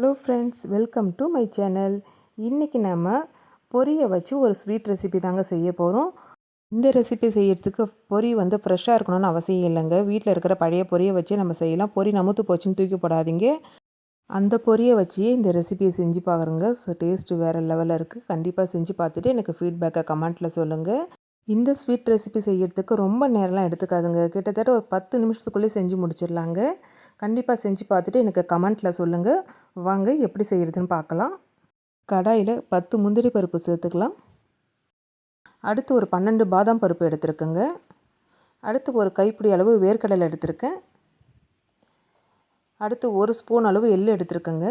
Hello friends welcome to my channel இன்றைக்கி நம்ம பொரியை வச்சு ஒரு ஸ்வீட் ரெசிபி தாங்க செய்ய போகிறோம் இந்த ரெசிபி செய்கிறதுக்கு பொரி வந்து ஃப்ரெஷ்ஷாக இருக்கணும்னு அவசியம் இல்லைங்க. வீட்டில் இருக்கிற பழைய பொரியை வச்சு நம்ம செய்யலாம். பொரி நமுத்து போச்சுன்னு தூக்கி போடாதீங்க. அந்த பொரியை வச்சு இந்த ரெசிபியை செஞ்சு பார்க்குறோங்க ஸோ டேஸ்ட்டு வேறு லெவலில் இருக்குது கண்டிப்பாக செஞ்சு பார்த்துட்டு எனக்கு ஃபீட்பேக்கை கமெண்ட்டில் சொல்லுங்கள் இந்த ஸ்வீட் ரெசிபி செய்கிறதுக்கு ரொம்ப நேரம்லாம் எடுத்துக்காதுங்க. கிட்டத்தட்ட ஒரு பத்து நிமிஷத்துக்குள்ளேயே செஞ்சு முடிச்சிடலாங்க. கண்டிப்பாக செஞ்சு பார்த்துட்டு எனக்கு கமெண்ட்டில் சொல்லுங்கள் வாங்க எப்படி செய்கிறதுன்னு பார்க்கலாம். கடாயில் பத்து முந்திரி பருப்பு சேர்த்துக்கலாம். அடுத்து ஒரு பன்னெண்டு பாதாம் பருப்பு எடுத்துருக்கேங்க. அடுத்து ஒரு கைப்பிடி அளவு வேர்க்கடலை எடுத்திருக்கேன். அடுத்து ஒரு ஸ்பூன் அளவு எள் எடுத்துருக்கேங்க.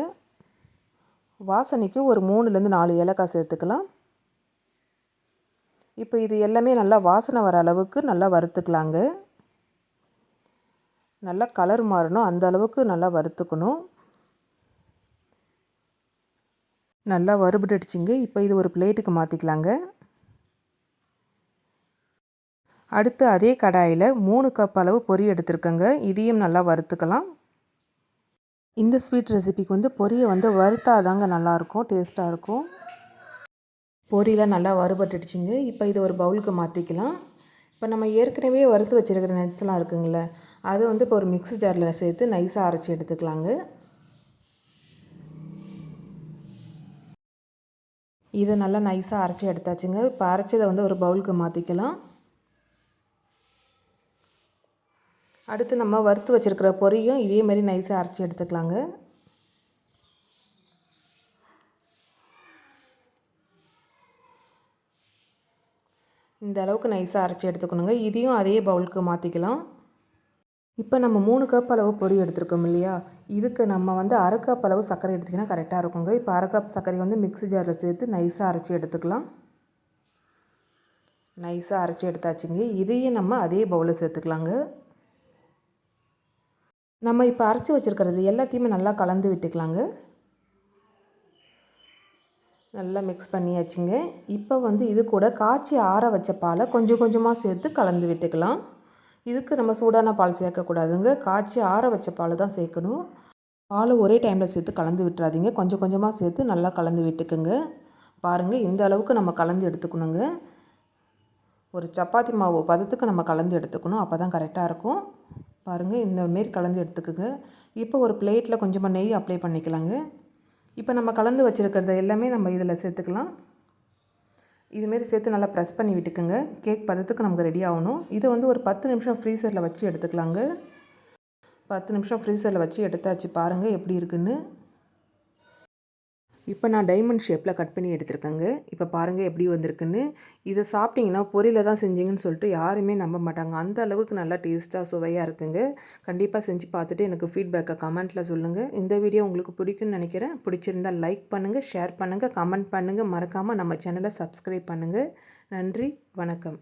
வாசனைக்கு ஒரு மூணுலேருந்து நாலு ஏலக்காய் சேர்த்துக்கலாம். இப்போ இது எல்லாமே நல்லா வாசனை வர அளவுக்கு நல்லா வறுத்துக்கலாங்க. நல்லா கலர் மாறணும். அந்த அளவுக்கு நல்லா வறுத்துக்கணும். நல்லா வறுபட்டுடுச்சிங்க. இப்போ இது ஒரு பிளேட்டுக்கு மாற்றிக்கலாங்க அடுத்து அதே கடாயில் மூணு கப் அளவு பொரி எடுத்துருக்கங்க. இதையும் நல்லா வறுத்துக்கலாம். இந்த ஸ்வீட் ரெசிபிக்கு வந்து பொரியை வந்து வறுத்தாதாங்க நல்லாயிருக்கும் டேஸ்ட்டாக இருக்கும். பொரியெலாம் நல்லா வறுபட்டுடுச்சிங்க. இப்போ இதை ஒரு பவுலுக்கு மாற்றிக்கலாம் இப்போ நம்ம ஏற்கனவே வறுத்து வச்சுருக்கிற நட்ஸ்லாம் இருக்குங்களே அது வந்து இப்போ ஒரு மிக்ஸி ஜாரில் சேர்த்து நைஸாக அரைச்சி எடுத்துக்கலாங்க. இதை நல்லா நைஸாக அரைச்சி எடுத்தாச்சுங்க. இப்போ அரைச்சதை வந்து ஒரு பவுலுக்கு மாற்றிக்கலாம் அடுத்து நம்ம வறுத்து வச்சுருக்கிற பொரியும் இதே மாதிரி நைஸாக அரைச்சி எடுத்துக்கலாங்க. இந்த அளவுக்கு நைஸாக அரைச்சி எடுத்துக்கணுங்க. இதையும் அதே பவுலுக்கு மாற்றிக்கலாம் இப்போ நம்ம மூணு கப் அளவு பொரி எடுத்துருக்கோம் இல்லையா? இதுக்கு நம்ம வந்து அரை கப் அளவு சர்க்கரை எடுத்திங்கன்னா கரெக்டாக இருக்குங்க. இப்போ அரை கப் சர்க்கரையை வந்து மிக்ஸி ஜாரில் சேர்த்து நைஸாக அரைச்சி எடுத்துக்கலாம். நைஸாக அரைச்சி எடுத்தாச்சுங்க. இதையும் நம்ம அதே பவுலில் சேர்த்துக்கலாங்க. நம்ம இப்போ அரைச்சி வச்சுருக்கிறது எல்லாத்தையுமே நல்லா கலந்து விட்டுக்கலாங்க. நல்லா மிக்ஸ் பண்ணியாச்சுங்க. இப்போ வந்து இது கூட காய்ச்சி ஆற வச்ச பாலை கொஞ்சம் கொஞ்சமாக சேர்த்து கலந்து விட்டுக்கலாம். இதுக்கு நம்ம சூடான பால் சேர்க்கக்கூடாதுங்க காய்ச்சி ஆற வச்ச பால் தான் சேர்க்கணும். பால் ஒரே டைமில் சேர்த்து கலந்து விட்டுறாதீங்க. கொஞ்சம் கொஞ்சமாக சேர்த்து நல்லா கலந்து விட்டுக்குங்க. பாருங்கள் இந்த அளவுக்கு நம்ம கலந்து எடுத்துக்கணுங்க. ஒரு சப்பாத்தி மாவு பதத்துக்கு நம்ம கலந்து எடுத்துக்கணும். அப்போ தான் கரெக்டாக இருக்கும். பாருங்கள் இந்தமாரி கலந்து எடுத்துக்குங்க. இப்போ ஒரு பிளேட்டில் கொஞ்சமாக நெய் அப்ளை பண்ணிக்கலாங்க. இப்போ நம்ம கலந்து வச்சுருக்கிறத எல்லாமே நம்ம இதில் சேர்த்துக்கலாம். இதுமாரி சேர்த்து நல்லா ப்ரெஸ் பண்ணி விட்டுக்குங்க. கேக் பதத்துக்கு நமக்கு ரெடி ஆகணும். இதை வந்து ஒரு பத்து நிமிஷம் ஃப்ரீசரில் வச்சு எடுத்துக்கலாங்க. பத்து நிமிஷம் ஃப்ரீசரில் வச்சு எடுத்தாச்சு பாருங்கள் எப்படி இருக்குன்னு. இப்போ நான் டைமண்ட் ஷேப்பில் கட் பண்ணி எடுத்திருக்கேங்க. இப்போ பாருங்கள் எப்படி வந்திருக்குன்னு. இதை சாப்பிட்டிங்கன்னா பொரியல தான் செஞ்சீங்கன்னு சொல்லிட்டு யாருமே நம்ப மாட்டாங்க. அந்த அளவுக்கு நல்லா டேஸ்ட்டாக சுவையாக இருக்குங்க. கண்டிப்பாக செஞ்சு பார்த்துட்டு எனக்கு ஃபீட்பேக்கை கமெண்ட்டில் சொல்லுங்கள் இந்த வீடியோ உங்களுக்கு பிடிக்குன்னு நினைக்கிறேன். பிடிச்சிருந்தால் லைக் பண்ணுங்கள் ஷேர் பண்ணுங்கள் கமெண்ட் பண்ணுங்கள் மறக்காமல் நம்ம சேனலை சப்ஸ்கிரைப் பண்ணுங்கள் நன்றி வணக்கம்.